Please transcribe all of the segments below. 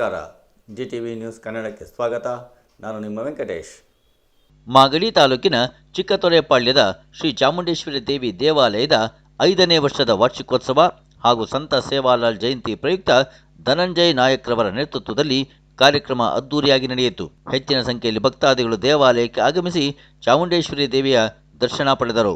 ನಮಸ್ಕಾರ. G T V news ಕನ್ನಡಕ್ಕೆ ಸ್ವಾಗತ. ನಾನು ನಿಮ್ಮ ವೆಂಕಟೇಶ್. ಮಾಗಡಿ ತಾಲೂಕಿನ ಚಿಕ್ಕತೊರೆಪಾಳ್ಯದ ಶ್ರೀ ಚಾಮುಂಡೇಶ್ವರಿ ದೇವಿ ದೇವಾಲಯದ ಐದನೇ ವರ್ಷದ ವಾರ್ಷಿಕೋತ್ಸವ ಹಾಗೂ ಸಂತ ಸೇವಾಲಾಲ್ ಜಯಂತಿ ಪ್ರಯುಕ್ತ ಧನಂಜಯ್ ನಾಯಕ್ರವರ ನೇತೃತ್ವದಲ್ಲಿ ಕಾರ್ಯಕ್ರಮ ಅದ್ದೂರಿಯಾಗಿ ನಡೆಯಿತು. ಹೆಚ್ಚಿನ ಸಂಖ್ಯೆಯಲ್ಲಿ ಭಕ್ತಾದಿಗಳು ದೇವಾಲಯಕ್ಕೆ ಆಗಮಿಸಿ ಚಾಮುಂಡೇಶ್ವರಿ ದೇವಿಯ ದರ್ಶನ ಪಡೆದರು.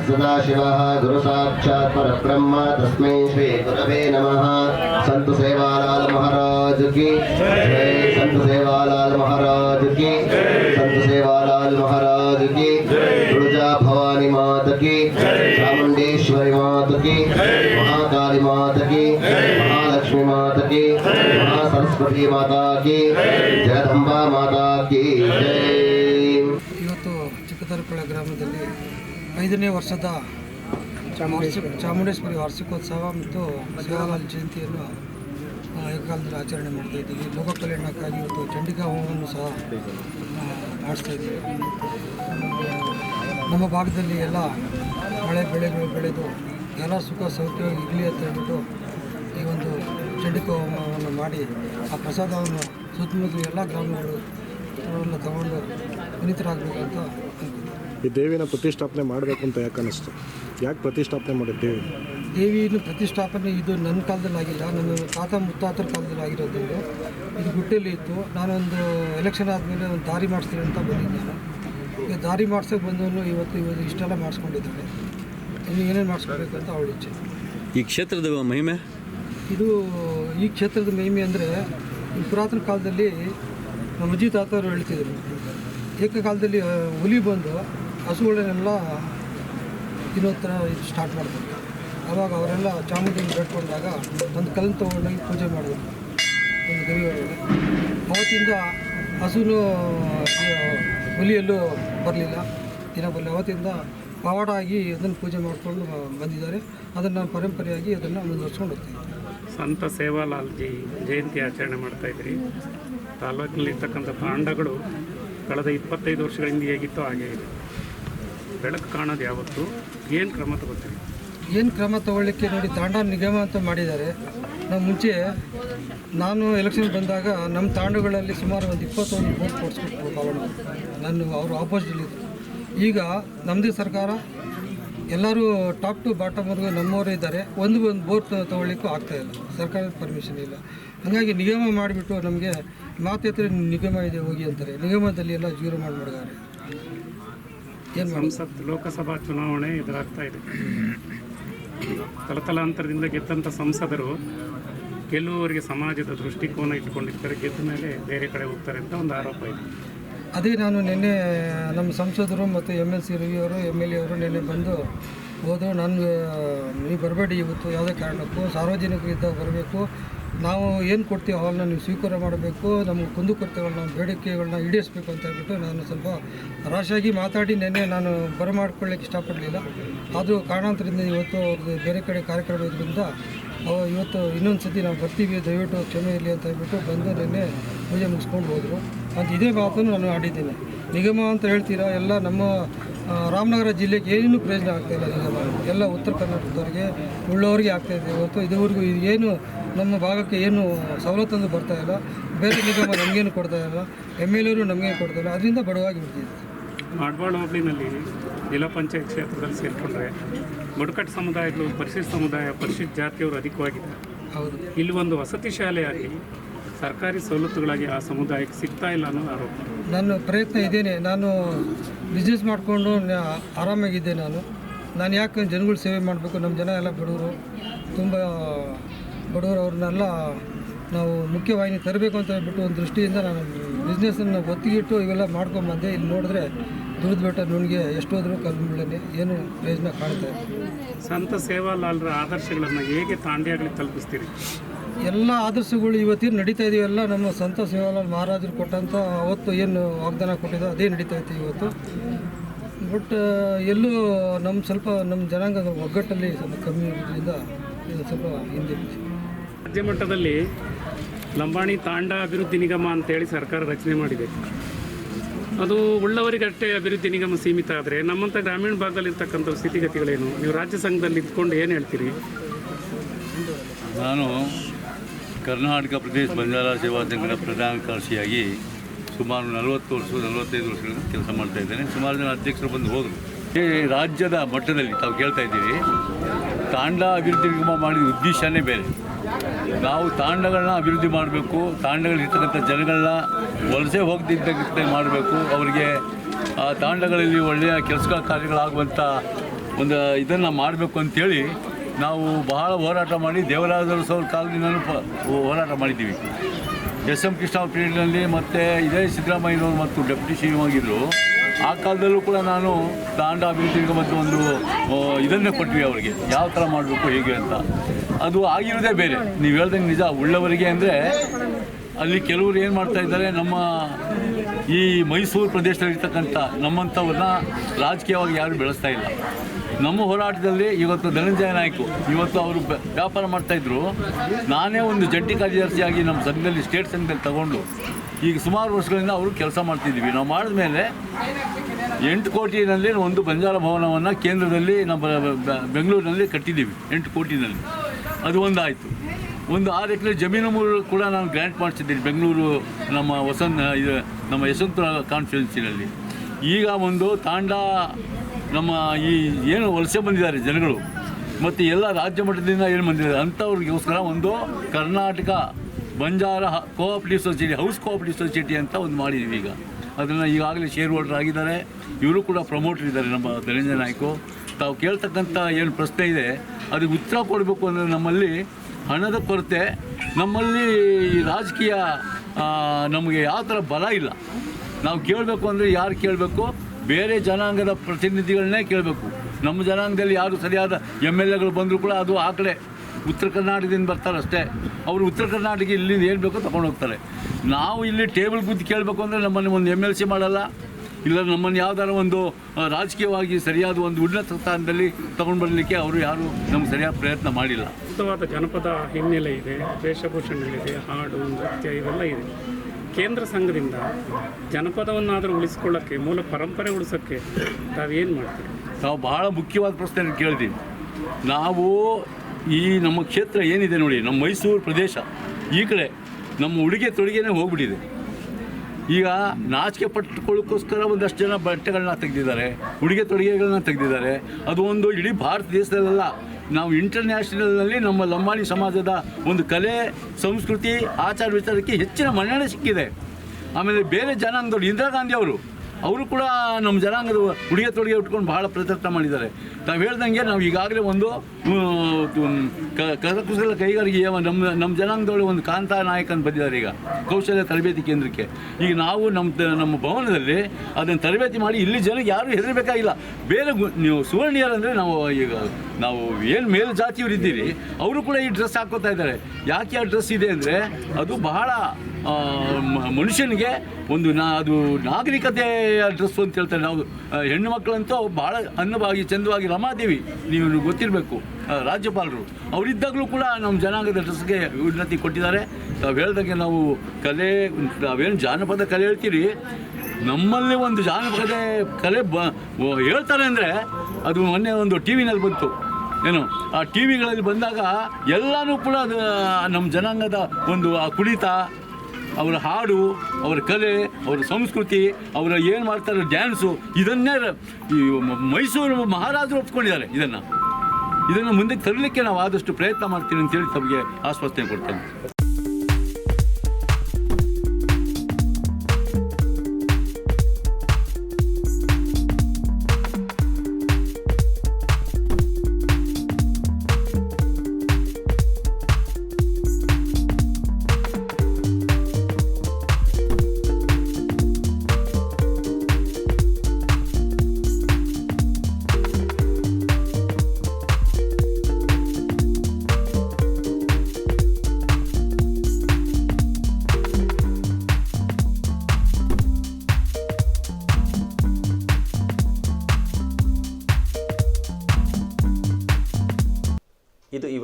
सदाशिवः गुरुसाक्षात् परब्रह्म तस्मै श्री गुरवे नमः संत सेवालाल महाराज की जय संत सेवालाल महाराज की संत सेवालाल महाराज की दुर्गा भवानी मात की चामुंडेश्वरी मात की महाकाली मात की महालक्ष्मी मात की महासरस्वती माता की जगदम्बा माता की जय ಇವತ್ತು ಚಿಕ್ಕತರಪಳ್ಳ ಗ್ರಾಮದಲ್ಲಿ ಐದನೇ ವರ್ಷದ ಚಾಮುಂಡೇಶ್ವರಿ. ವಾರ್ಷಿಕೋತ್ಸವ ಮತ್ತು ಸೇವಾಲಾಲ್ ಜಯಂತಿಯನ್ನು ಏಕಾಲದಲ್ಲಿ ಏಕಕಾಲದಲ್ಲಿ ಆಚರಣೆ ಮಾಡ್ತಾ ಇದ್ದೀವಿ. ಲೋಕ ಕಲ್ಯಾಣಕ್ಕಾಗಿ ಮತ್ತು ಚಂಡಿಕಾ ಹೋಮವನ್ನು ಸಹ ಮಾಡಿಸ್ತಾ ಇದ್ದೀವಿ. ನಮ್ಮ ಭಾಗದಲ್ಲಿ ಎಲ್ಲ ಮಳೆ ಬೆಳೆಗಳು ಬೆಳೆದು ಎಲ್ಲ ಸುಖ ಸೌಖ್ಯವಾಗಿ ಇರಲಿ ಅಂತ ಹೇಳ್ಬಿಟ್ಟು ಈ ಒಂದು ಚಂಡಿಕಾ ಹೋಮವನ್ನು ಮಾಡಿ ಆ ಪ್ರಸಾದವನ್ನು ಸುತ್ತಮುತ್ತಲ ಎಲ್ಲ ಗ್ರಾಮಗಳು ತಗೊಂಡು ಪುನೀತರಾಗಬೇಕಂತ ಅನ್ಕೊಂಡಿದ್ದೀನಿ ಈ ದೇವಿನ ಪ್ರತಿಷ್ಠಾಪನೆ ಮಾಡಬೇಕು ಅಂತ ಯಾಕೆ ಅನ್ನಿಸ್ತು ಯಾಕೆ ಪ್ರತಿಷ್ಠಾಪನೆ ಮಾಡಿದ್ದೇವೆ ದೇವಿಯನ್ನು ಪ್ರತಿಷ್ಠಾಪನೆ ಇದು ನನ್ನ ಕಾಲದಲ್ಲಿ ಆಗಿಲ್ಲ ನನ್ನ ತಾತ ಮುತ್ತಾತರ ಕಾಲದಲ್ಲಿ ಆಗಿರೋದ್ರಿಂದ ಇದು. ಗುಟ್ಟೆಯಲ್ಲಿ ಇತ್ತು. ನಾನೊಂದು ಎಲೆಕ್ಷನ್ ಆದಮೇಲೆ ಒಂದು ದಾರಿ ಮಾಡಿಸ್ತೀನಿ ಅಂತ ಬಂದಿದ್ದೆ ಈಗ ದಾರಿ ಮಾಡ್ಸೋಕೆ ಬಂದವನು ಇವತ್ತು ಇವತ್ತು ಇಷ್ಟೆಲ್ಲ ಮಾಡಿಸ್ಕೊಂಡಿದ್ದಾನೆ. ಇನ್ನು ಏನೇನು ಮಾಡಿಸ್ಕೊಳ್ಬೇಕು ಅಂತ ಅವಳು ಇಚ್ಛೆ. ಈ ಕ್ಷೇತ್ರದ ಮಹಿಮೆ? ಇದು ಈ ಕ್ಷೇತ್ರದ ಮಹಿಮೆ ಅಂದರೆ ಪುರಾತನ ಕಾಲದಲ್ಲಿ ನಮ್ಮ ಅಜ್ಜಿ ತಾತವರು ಹೇಳ್ತಿದ್ರು. ಏಕಕಾಲದಲ್ಲಿ ಹುಲಿ ಬಂದು ಹಸುಗಳನ್ನೆಲ್ಲ ತಿನ್ನೋ ಥರ ಇದು ಸ್ಟಾರ್ಟ್ ಮಾಡಬೇಕು. ಆವಾಗ ಅವರೆಲ್ಲ ಚಾಮುಂಡಿ ಬೇಡ್ಕೊಂಡಾಗ ಒಂದು ಕಲ್ಲು ತೊಗೊಂಡೋಗಿ ಪೂಜೆ ಮಾಡಬೇಕು. ಒಂದು ಗವಿ ಅವತ್ತಿಂದ ಹಸುನು ಹುಲಿಯಲ್ಲೂ ಬರಲಿಲ್ಲ. ದಿನ ದಿನಬಲ್ಲ ಅವತ್ತಿಂದ ಪವಾಡ ಆಗಿ ಅದನ್ನು ಪೂಜೆ ಮಾಡಿಕೊಂಡು ಬಂದಿದ್ದಾರೆ. ಅದನ್ನು ಪರಂಪರೆಯಾಗಿ ಅದನ್ನು ಮುಂದುವರ್ಸ್ಕೊಂಡು ಹೋಗ್ತೀವಿ. ಸಂತ ಸೇವಾಲಾಲ್ ಜಿ ಜಯಂತಿ ಆಚರಣೆ ಮಾಡ್ತಾ ಇದ್ರಿ. ತಾಲೂಕಿನಲ್ಲಿರ್ತಕ್ಕಂಥ ತಾಂಡಗಳು ಕಳೆದ ಇಪ್ಪತ್ತೈದು ವರ್ಷಗಳಿಂದ ಹೇಗಿತ್ತು ಹಾಗೆ ಇದೆ. ಬೆಳಕು ಕಾಣೋದು ಯಾವತ್ತು? ಏನು ಕ್ರಮ ತಗೋತೀವಿ ಏನು ಕ್ರಮ ತಗೊಳ್ಳಿಕ್ಕೆ ನೋಡಿ ತಾಂಡ ನಿಗಮ ಅಂತ ಮಾಡಿದ್ದಾರೆ. ನಾವು ಮುಂಚೆ ನಾನು ಎಲೆಕ್ಷನ್ ಬಂದಾಗ ನಮ್ಮ ತಾಂಡಗಳಲ್ಲಿ ಸುಮಾರು ಒಂದು ಇಪ್ಪತ್ತೊಂದು ಬೋಟ್ ಕೊಡಿಸ್ಬಿಟ್ಟು ಅವಳು ನಾನು. ಅವರು ಆಪೋಸಿಟಲ್ಲಿದ್ದರು ಈಗ ನಮ್ಮದೇ ಸರ್ಕಾರ ಎಲ್ಲರೂ ಟಾಪ್ ಟು ಬಾಟಮ್ವರೆಗೂ ನಮ್ಮವರೇ ಇದ್ದಾರೆ. ಒಂದು ಒಂದು ಬೋಟ್ ತೊಗೊಳ್ಳಿಕ್ಕೂ ಆಗ್ತಾಯಿಲ್ಲ ಸರ್ಕಾರದ ಪರ್ಮಿಷನ್ ಇಲ್ಲ. ಹಾಗಾಗಿ ನಿಗಮ ಮಾಡಿಬಿಟ್ಟು ನಮಗೆ ಮಾತೆತ್ರ ನಿಗಮ ಇದೆ ಹೋಗಿ ಅಂತಾರೆ. ನಿಗಮದಲ್ಲಿ ಎಲ್ಲ ಜೀರೋ ಮಾಡಿ ಮಾಡಿದ್ದಾರೆ ಏನು ಮಾಡಿ ಸಂಸತ್ ಲೋಕಸಭಾ ಚುನಾವಣೆ ಎದುರಾಗ್ತಾ ಇದೆ. ತಲತಲಾಂತರದಿಂದ ಗೆದ್ದಂಥ ಸಂಸದರು ಗೆಲ್ಲುವವರಿಗೆ ಸಮಾಜದ ದೃಷ್ಟಿಕೋನ ಇಟ್ಟುಕೊಂಡಿರ್ತಾರೆ ಗೆದ್ದ ಮೇಲೆ ಬೇರೆ ಕಡೆ ಹೋಗ್ತಾರೆ ಅಂತ ಒಂದು ಆರೋಪ ಇದೆ. ಅದೇ ನಾನು ನಿನ್ನೆ ನಮ್ಮ ಸಂಸದರು ಮತ್ತು ಎಂ ಎಲ್ ಸಿ ರವಿಯವರು ಎಂ ಎಲ್ ಎ ಅವರು ನಿನ್ನೆ ಬಂದು ಹೋದರು. ನಾನು ನೀವು ಬರಬೇಡಿ ಇವತ್ತು ಯಾವುದೇ ಕಾರಣಕ್ಕೂ ಸಾರ್ವಜನಿಕರಿದ್ದಾಗ ಬರಬೇಕು. ನಾವು ಏನು ಕೊಡ್ತೀವಿ ಅವೆಲ್ಲ ನೀವು ಸ್ವೀಕಾರ ಮಾಡಬೇಕು ನಮ್ಮ ಕುಂದುಕೊರತೆಗಳನ್ನ ಬೇಡಿಕೆಗಳನ್ನ ಈಡೇರಿಸಬೇಕು ಅಂತ ಹೇಳ್ಬಿಟ್ಟು ನಾನು ಸ್ವಲ್ಪ ರಾಶಿಯಾಗಿ ಮಾತಾಡಿ ನಿನ್ನೆ ನಾನು ಬರಮಾಡ್ಕೊಳ್ಳಿಕ್ಕೆ ಇಷ್ಟಪಡಲಿಲ್ಲ. ಆದರೂ ಕಾರಣಾಂತರದಿಂದ ಇವತ್ತು ಅವ್ರದ್ದು ಬೇರೆ ಕಡೆ ಕಾರ್ಯಕ್ರಮ ಇದ್ದರಿಂದ ಇವತ್ತು ಇನ್ನೊಂದು ಸತಿ ನಾವು ಬರ್ತೀವಿ, ದಯವಿಟ್ಟು ಕ್ಷಮೆ ಇರಲಿ ಅಂತ ಹೇಳ್ಬಿಟ್ಟು ಬಂದು ನಿನ್ನೆ ಪೂಜೆ ಮುಗಿಸ್ಕೊಂಡು ಹೋದರು. ಅಂತ ಇದೇ ಮಾತನ್ನು ನಾನು ಆಡಿದ್ದೀನಿ. ನಿಗಮ ಅಂತ ಹೇಳ್ತೀರಾ? ಎಲ್ಲ ನಮ್ಮ ರಾಮನಗರ ಜಿಲ್ಲೆಗೆ ಏನೂ ಪ್ರಯೋಜನ ಆಗ್ತಾ ಇಲ್ಲ ಎಲ್ಲ ಉತ್ತರ ಕರ್ನಾಟಕದವರಿಗೆ ಉಳ್ಳವರಿಗೆ ಆಗ್ತಾಯಿದೆ ಇವತ್ತು ಇದುವರೆಗೂ ಇದು ಏನು ನಮ್ಮ ಭಾಗಕ್ಕೆ ಏನು ಸವಲತ್ತು ಬರ್ತಾ ಇಲ್ಲ. ಬೇರೆ ನಿಗಮ ನಮಗೇನು ಕೊಡ್ತಾ ಇಲ್ಲ. ಎಂ ಎಲ್ ಎರು ನಮಗೇನು ಕೊಡ್ತಾ ಇಲ್ಲ. ಅದರಿಂದ ಬಡವಾಗಿ ಬಿಡ್ತಿದೆ. ಮಾಡ್ವಾಳ ಹೋಬಳಿನಲ್ಲಿ ಜಿಲ್ಲಾ ಪಂಚಾಯತ್ ಕ್ಷೇತ್ರದಲ್ಲಿ ಸೇರಿಕೊಂಡ್ರೆ ಬುಡಕಟ್ಟು ಸಮುದಾಯಗಳು ಪರಿಶಿಷ್ಟ ಸಮುದಾಯ ಪರಿಶಿಷ್ಟ ಜಾತಿಯವರು ಅಧಿಕವಾಗಿದೆ ಹೌದು. ಇಲ್ಲಿ ಒಂದು ವಸತಿ ಶಾಲೆ ಆಗಲಿ ಸರ್ಕಾರಿ ಸವಲತ್ತುಗಳಾಗಿ ಆ ಸಮುದಾಯಕ್ಕೆ ಸಿಗ್ತಾ ಇಲ್ಲ ಅನ್ನೋ ಆರೋಪ. ನಾನು ಪ್ರಯತ್ನ ಇದ್ದೇನೆ. ನಾನು ಬಿಸ್ನೆಸ್ ಮಾಡಿಕೊಂಡು ಆರಾಮಾಗಿದ್ದೆ ನಾನು. ನಾನು ಯಾಕೆ ಜನಗಳ ಸೇವೆ ಮಾಡಬೇಕು? ನಮ್ಮ ಜನ ಎಲ್ಲ ಬಡವರು. ತುಂಬ ಬಡವರು ಅವ್ರನ್ನೆಲ್ಲ ನಾವು ಮುಖ್ಯವಾಹಿನಿ ತರಬೇಕು ಅಂತ ಹೇಳ್ಬಿಟ್ಟು ಒಂದು ದೃಷ್ಟಿಯಿಂದ ನಾನು ಬಿಸ್ನೆಸ್ಸನ್ನು ಒತ್ತಿಗಿಟ್ಟು ಇವೆಲ್ಲ ಮಾಡ್ಕೊಂಬಂದೆ ಇಲ್ಲಿ ನೋಡಿದ್ರೆ ದುಡಿದು ಬೆಟ್ಟ ನುಣ್ಗೆ ಎಷ್ಟೋದ್ರೂ ಕಲ್ಮುಳ್ಳನೆ. ಏನು ಪ್ರಯೋಜನ ಕಾಣ್ತಾ ಇಲ್ಲ. ಸಂತ ಸೇವಾಲಾಲ್ರ ಆದರ್ಶಗಳನ್ನು ಹೇಗೆ ತಾಂಡ್ಯಗಳಿಗೆ ತಲುಪಿಸ್ತೀರಿ? ಎಲ್ಲ ಆದರ್ಶಗಳು ಇವತ್ತಿನ ನಡೀತಾ ಇದೆಯಲ್ಲ ನಮ್ಮ ಸಂತ ಸೇವಾಲಾಲ್ ಮಹಾರಾಜರು ಕೊಟ್ಟಂಥ ಅವತ್ತು ಏನು ವಾಗ್ದಾನ ಕೊಟ್ಟಿದ್ದೋ ಅದೇ ನಡೀತಾ ಐತೆ ಇವತ್ತು. ಬಟ್ ಎಲ್ಲೂ ನಮ್ಮ ಸ್ವಲ್ಪ ನಮ್ಮ ಜನಾಂಗದ ಒಗ್ಗಟ್ಟಲ್ಲಿ ಸ್ವಲ್ಪ ಕಮ್ಮಿ ಇರೋದ್ರಿಂದ ಇದು ಸ್ವಲ್ಪ ಹಿಂದೆ. ರಾಜ್ಯ ಮಟ್ಟದಲ್ಲಿ ಲಂಬಾಣಿ ತಾಂಡ ಅಭಿವೃದ್ಧಿ ನಿಗಮ ಅಂತೇಳಿ ಸರ್ಕಾರ ರಚನೆ ಮಾಡಿದೆ. ಅದು ಉಳ್ಳವರಿಗಷ್ಟೇ ಅಭಿವೃದ್ಧಿ ನಿಗಮ ಸೀಮಿತ ಆದರೆ ನಮ್ಮಂಥ ಗ್ರಾಮೀಣ ಭಾಗದಲ್ಲಿರ್ತಕ್ಕಂಥ ಸ್ಥಿತಿಗತಿಗಳೇನು? ನೀವು ರಾಜ್ಯ ಸಂಘದಲ್ಲಿ ಇದ್ಕೊಂಡು ಏನು ಹೇಳ್ತೀರಿ? ನಾನು ಕರ್ನಾಟಕ ಪ್ರದೇಶ ಬಂಜಾರ ಸೇವಾ ಸಂಘದ ಪ್ರಧಾನ ಕಾರ್ಯದರ್ಶಿಯಾಗಿ ಸುಮಾರು ನಲವತ್ತು ವರ್ಷ, ನಲವತ್ತೈದು ವರ್ಷಗಳಿಂದ ಕೆಲಸ ಮಾಡ್ತಾ ಇದ್ದೇನೆ. ಸುಮಾರು ಜನ ಅಧ್ಯಕ್ಷರು ಬಂದು ಹೋದರು. ಈ ರಾಜ್ಯದ ಮಟ್ಟದಲ್ಲಿ ತಾವು ಕೇಳ್ತಾ ಇದ್ದೀವಿ, ತಾಂಡ ಅಭಿವೃದ್ಧಿ ನಿಗಮ ಮಾಡಿದ ಉದ್ದೇಶನೇ ಬೇರೆ. ನಾವು ತಾಂಡಗಳನ್ನ ಅಭಿವೃದ್ಧಿ ಮಾಡಬೇಕು ತಾಂಡಗಳಿರ್ತಕ್ಕಂಥ ಜನಗಳನ್ನ ವಲಸೆ ಹೋಗ್ತಿದ್ದಂತೆ ಮಾಡಬೇಕು. ಅವರಿಗೆ ಆ ತಾಂಡಗಳಲ್ಲಿ ಒಳ್ಳೆಯ ಕೆಲಸ ಕಾರ್ಯಗಳಾಗುವಂಥ ಒಂದು ಇದನ್ನು ಮಾಡಬೇಕು ಅಂತೇಳಿ ನಾವು ಬಹಳ ಹೋರಾಟ ಮಾಡಿ ದೇವರಾಜರು ಸೌರ ಕಾಲದಿಂದಲೂ ಹೋರಾಟ ಮಾಡಿದ್ದೀವಿ. ಎಸ್ ಎಂ ಕೃಷ್ಣ ಅವ್ರ ಪೀರಿಯಡ್ನಲ್ಲಿ ಮತ್ತು ಇದೇ ಸಿದ್ದರಾಮಯ್ಯನವರು ಮತ್ತು ಡೆಪ್ಯೂಟಿ ಸಿ ಆಗಿದ್ದರು ಆ ಕಾಲದಲ್ಲೂ ಕೂಡ ನಾನು ತಾಂಡ ಅಭಿವೃದ್ಧಿ ಮತ್ತು ಒಂದು ಇದನ್ನೇ ಕೊಟ್ವಿ ಅವರಿಗೆ. ಯಾವ ಥರ ಮಾಡಬೇಕು, ಹೇಗೆ ಅಂತ. ಅದು ಆಗಿರೋದೇ ಬೇರೆ. ನೀವು ಹೇಳ್ದಂಗೆ ನಿಜ. ಉಳ್ಳವರಿಗೆ ಅಂದರೆ ಅಲ್ಲಿ ಕೆಲವರು ಏನು ಮಾಡ್ತಾ ಇದ್ದಾರೆ, ನಮ್ಮ ಈ ಮೈಸೂರು ಪ್ರದೇಶದಲ್ಲಿರ್ತಕ್ಕಂಥ ನಮ್ಮಂಥವ್ರನ್ನ ರಾಜಕೀಯವಾಗಿ ಯಾರು ಬೆಳೆಸ್ತಾ ಇಲ್ಲ. ನಮ್ಮ ಹೋರಾಟದಲ್ಲಿ ಇವತ್ತು ಧನಂಜಯ ನಾಯ್ಕು, ಇವತ್ತು ಅವರು ವ್ಯಾಪಾರ ಮಾಡ್ತಾಯಿದ್ರು ನಾನೇ ಒಂದು ಜಂಟಿ ಕಾರ್ಯದರ್ಶಿಯಾಗಿ ನಮ್ಮ ಸಂಘದಲ್ಲಿ, ಸ್ಟೇಟ್ ಸಂಘದಲ್ಲಿ ತಗೊಂಡು ಈಗ ಸುಮಾರು ವರ್ಷಗಳಿಂದ ಅವರು ಕೆಲಸ ಮಾಡ್ತಿದ್ವಿ ನಾವು ಮಾಡಿದ ಮೇಲೆ ಎಂಟು ಕೋಟಿನಲ್ಲಿ ಒಂದು ಬಂಜಾರ ಭವನವನ್ನು ಕೇಂದ್ರದಲ್ಲಿ ನಮ್ಮ ಬೆಂಗಳೂರಿನಲ್ಲಿ ಕಟ್ಟಿದ್ದೀವಿ. ಎಂಟು ಕೋಟಿನಲ್ಲಿ. ಅದು ಒಂದಾಯಿತು. ಒಂದು ಆರು ಎಕರೆ ಜಮೀನು ಕೂಡ ನಾನು ಗ್ರ್ಯಾಂಟ್ ಮಾಡಿಸಿದ್ದೀನಿ. ಬೆಂಗಳೂರು ನಮ್ಮ ವಸಂತ, ಇದು ನಮ್ಮ ಯಶವಂತ ಕಾನ್ಫರೆನ್ಸಿನಲ್ಲಿ ಈಗ ಒಂದು ತಾಂಡ ನಮ್ಮ ಈ ಏನು ವಲಸೆ ಬಂದಿದ್ದಾರೆ ಜನಗಳು, ಮತ್ತು ಎಲ್ಲ ರಾಜ್ಯ ಮಟ್ಟದಿಂದ ಏನು ಬಂದಿದ್ದಾರೆ, ಅಂಥವ್ರಿಗೋಸ್ಕರ ಒಂದು Karnataka Banjara cooperative society house cooperative society ಅಂತ ಒಂದು ಮಾಡಿದ್ದೀವಿ ಈಗ. ಅದನ್ನು ಈಗಾಗಲೇ ಶೇರ್ ಹೋಲ್ಡರ್ ಆಗಿದ್ದಾರೆ. ಇವರು ಕೂಡ ಪ್ರಮೋಟರ್ ಇದ್ದಾರೆ ನಮ್ಮ ಧನಂಜಯ ನಾಯ್ಕು. ತಾವು ಕೇಳ್ತಕ್ಕಂಥ ಏನು ಪ್ರಶ್ನೆ ಇದೆ, ಅದಕ್ಕೆ ಉತ್ತರ ಕೊಡಬೇಕು ಅಂದರೆ ನಮ್ಮಲ್ಲಿ ಹಣದ ಕೊರತೆ ನಮ್ಮಲ್ಲಿ ರಾಜಕೀಯ ನಮಗೆ ಯಾವ ಥರ ಬಲ ಇಲ್ಲ. ನಾವು ಕೇಳಬೇಕು ಅಂದರೆ ಯಾರು ಕೇಳಬೇಕು? ಬೇರೆ ಜನಾಂಗದ ಪ್ರತಿನಿಧಿಗಳನ್ನೇ ಕೇಳಬೇಕು. ನಮ್ಮ ಜನಾಂಗದಲ್ಲಿ ಯಾರು ಸರಿಯಾದ ಎಂ ಎಲ್ ಎಗಳು ಬಂದರೂ ಕೂಡ ಅದು ಆ ಕಡೆ ಉತ್ತರ ಕರ್ನಾಟಕದಿಂದ ಬರ್ತಾರೆ ಅಷ್ಟೇ. ಅವರು ಉತ್ತರ ಕರ್ನಾಟಕ ಇಲ್ಲಿಂದ ಏನು ಬೇಕೋ ತಗೊಂಡು ಹೋಗ್ತಾರೆ. ನಾವು ಇಲ್ಲಿ ಟೇಬಲ್ ಕೂತು ಕೇಳಬೇಕು ಅಂದರೆ ನಮ್ಮನ್ನು ಒಂದು ಎಂ ಎಲ್ ಸಿ ಮಾಡಲ್ಲ. ಇಲ್ಲ ನಮ್ಮನ್ನು ಯಾವ್ದಾರ ಒಂದು ರಾಜಕೀಯವಾಗಿ ಸರಿಯಾದ ಒಂದು ಉನ್ನತ ಸ್ಥಾನದಲ್ಲಿ ತಗೊಂಡು ಬರಲಿಕ್ಕೆ ಅವರು ಯಾರು ನಮ್ಗೆ ಸರಿಯಾದ ಪ್ರಯತ್ನ ಮಾಡಿಲ್ಲ. ಅದ್ಭುತವಾದ ಜನಪದ ಹಿನ್ನೆಲೆ ಇದೆ ವೇಷಭೂಷಣಗಳಿದೆ ಹಾಡು ನೃತ್ಯ ಇವೆಲ್ಲ ಇದೆ. ಕೇಂದ್ರ ಸಂಘದಿಂದ ಜನಪದವನ್ನಾದರೂ ಉಳಿಸ್ಕೊಳ್ಳೋಕ್ಕೆ ಮೂಲ ಪರಂಪರೆ ಉಳಿಸೋಕ್ಕೆ ತಾವೇನು ಮಾಡ್ತೀವಿ ನಾವು ಬಹಳ ಮುಖ್ಯವಾದ ಪ್ರಶ್ನೆ ಕೇಳ್ತೀವಿ ನಾವು ಈ ನಮ್ಮ ಕ್ಷೇತ್ರ ಏನಿದೆ ನೋಡಿ ನಮ್ಮ ಮೈಸೂರು ಪ್ರದೇಶ ಈ ಕಡೆ ನಮ್ಮ ಉಡುಗೆ ತೊಡುಗೆನೇ ಹೋಗ್ಬಿಟ್ಟಿದೆ. ಈಗ ನಾಚಿಕೆ ಪಟ್ಟುಕೊಳ್ಳೋಕ್ಕೋಸ್ಕರ ಒಂದಷ್ಟು ಜನ ಬಟ್ಟೆಗಳನ್ನ ತೆಗೆದಿದ್ದಾರೆ, ಉಡುಗೆ ತೊಡುಗೆಗಳನ್ನ ತೆಗೆದಿದ್ದಾರೆ. ಅದು ಒಂದು ಇಡೀ ಭಾರತ ದೇಶದಲ್ಲ ನಾವು ಇಂಟರ್ನ್ಯಾಷನಲ್ನಲ್ಲಿ ನಮ್ಮ ಲಂಬಾಣಿ ಸಮಾಜದ ಒಂದು ಕಲೆ, ಸಂಸ್ಕೃತಿ, ಆಚಾರ ವಿಚಾರಕ್ಕೆ ಹೆಚ್ಚಿನ ಮನ್ನಣೆ ಸಿಕ್ಕಿದೆ. ಆಮೇಲೆ ಬೇರೆ ಜನಾಂಗದವರು, ಇಂದಿರಾ ಗಾಂಧಿ ಅವರು ಅವರು ಕೂಡ ನಮ್ಮ ಜನಾಂಗದ ಉಡುಗೆ ತೊಡುಗೆ ಉಟ್ಕೊಂಡು ಬಹಳ ಪ್ರಯತ್ನ ಮಾಡಿದ್ದಾರೆ. ನಾವು ಹೇಳ್ದಂಗೆ ನಾವು ಈಗಾಗಲೇ ಒಂದು ಕರಕುಶಲ ಕೈಗಾರಿಕೆ ನಮ್ಮ ನಮ್ಮ ಜನಾಂಗದೊಳಗೆ ಒಂದು ಕಾಂತಾ ನಾಯಕ ಅಂತ ಬಂದಿದ್ದಾರೆ ಈಗ, ಕೌಶಲ್ಯ ತರಬೇತಿ ಕೇಂದ್ರಕ್ಕೆ. ಈಗ ನಾವು ನಮ್ಮ ನಮ್ಮ ಭವನದಲ್ಲಿ ಅದನ್ನು ತರಬೇತಿ ಮಾಡಿ ಇಲ್ಲಿ ಜನಕ್ಕೆ ಯಾರೂ ಹೆದರಬೇಕಾಗಿಲ್ಲ. ಬೇರೆ ನೀವು ಸುವರ್ಣಿಯರ್ ಅಂದರೆ ನಾವು ಈಗ ನಾವು ಏನು ಮೇಲು ಜಾತಿಯವರು ಇದ್ದೀರಿ, ಅವರು ಕೂಡ ಈ ಡ್ರೆಸ್ ಹಾಕೋತಾ ಇದ್ದಾರೆ. ಯಾಕೆ ಆ ಡ್ರೆಸ್ ಇದೆ ಅಂದರೆ, ಅದು ಬಹಳ ಮನುಷ್ಯನಿಗೆ ಒಂದು ನಾ, ಅದು ನಾಗರಿಕತೆಯ ಡ್ರೆಸ್ ಅಂತ ಹೇಳ್ತಾರೆ. ನಾವು ಹೆಣ್ಣು ಮಕ್ಕಳಂತೂ ಭಾಳ ಅನ್ನವಾಗಿ ಚಂದವಾಗಿ ರಮಾದೇವಿ ನೀವು ಗೊತ್ತಿರಬೇಕು ರಾಜ್ಯಪಾಲರು. ಅವರಿದ್ದಾಗಲೂ ಕೂಡ ನಮ್ಮ ಜನಾಂಗದ ಡ್ರೆಸ್ಗೆ ಉನ್ನತಿ ಕೊಟ್ಟಿದ್ದಾರೆ. ತಾವು ಹೇಳ್ದಂಗೆ ನಾವು ಕಲೆ ನಾವೇನು ಜಾನಪದ ಕಲೆ ಹೇಳ್ತೀರಿ, ನಮ್ಮಲ್ಲಿ ಒಂದು ಜಾನಪದ ಕಲೆ ಬ, ಹೇಳ್ತಾರೆ ಅಂದರೆ, ಅದು ಮೊನ್ನೆ ಒಂದು ಟಿ ವಿನಲ್ಲಿ ಬಂತು. ಏನು, ಆ ಟಿ ವಿಗಳಲ್ಲಿ ಬಂದಾಗ ಎಲ್ಲನೂ ಕೂಡ ಅದು ನಮ್ಮ ಜನಾಂಗದ ಒಂದು, ಆ, ಕುಣಿತ, ಅವರ ಹಾಡು, ಅವರ ಕಲೆ, ಅವರ ಸಂಸ್ಕೃತಿ, ಅವರ ಏನು ಮಾಡ್ತಾರೆ, ಡ್ಯಾನ್ಸು, ಇದನ್ನೇ ಈ ಮೈಸೂರು ಮಹಾರಾಜರು ಒಪ್ಕೊಂಡಿದ್ದಾರೆ ಇದನ್ನು. ಇದನ್ನು ಮುಂದಕ್ಕೆ ತರಲಿಕ್ಕೆ ನಾವು ಆದಷ್ಟು ಪ್ರಯತ್ನ ಮಾಡ್ತೀನಿ ಅಂತೇಳಿ ತಮಗೆ ಆಶ್ವಾಸನೆ ಕೊಡ್ತೇನೆ.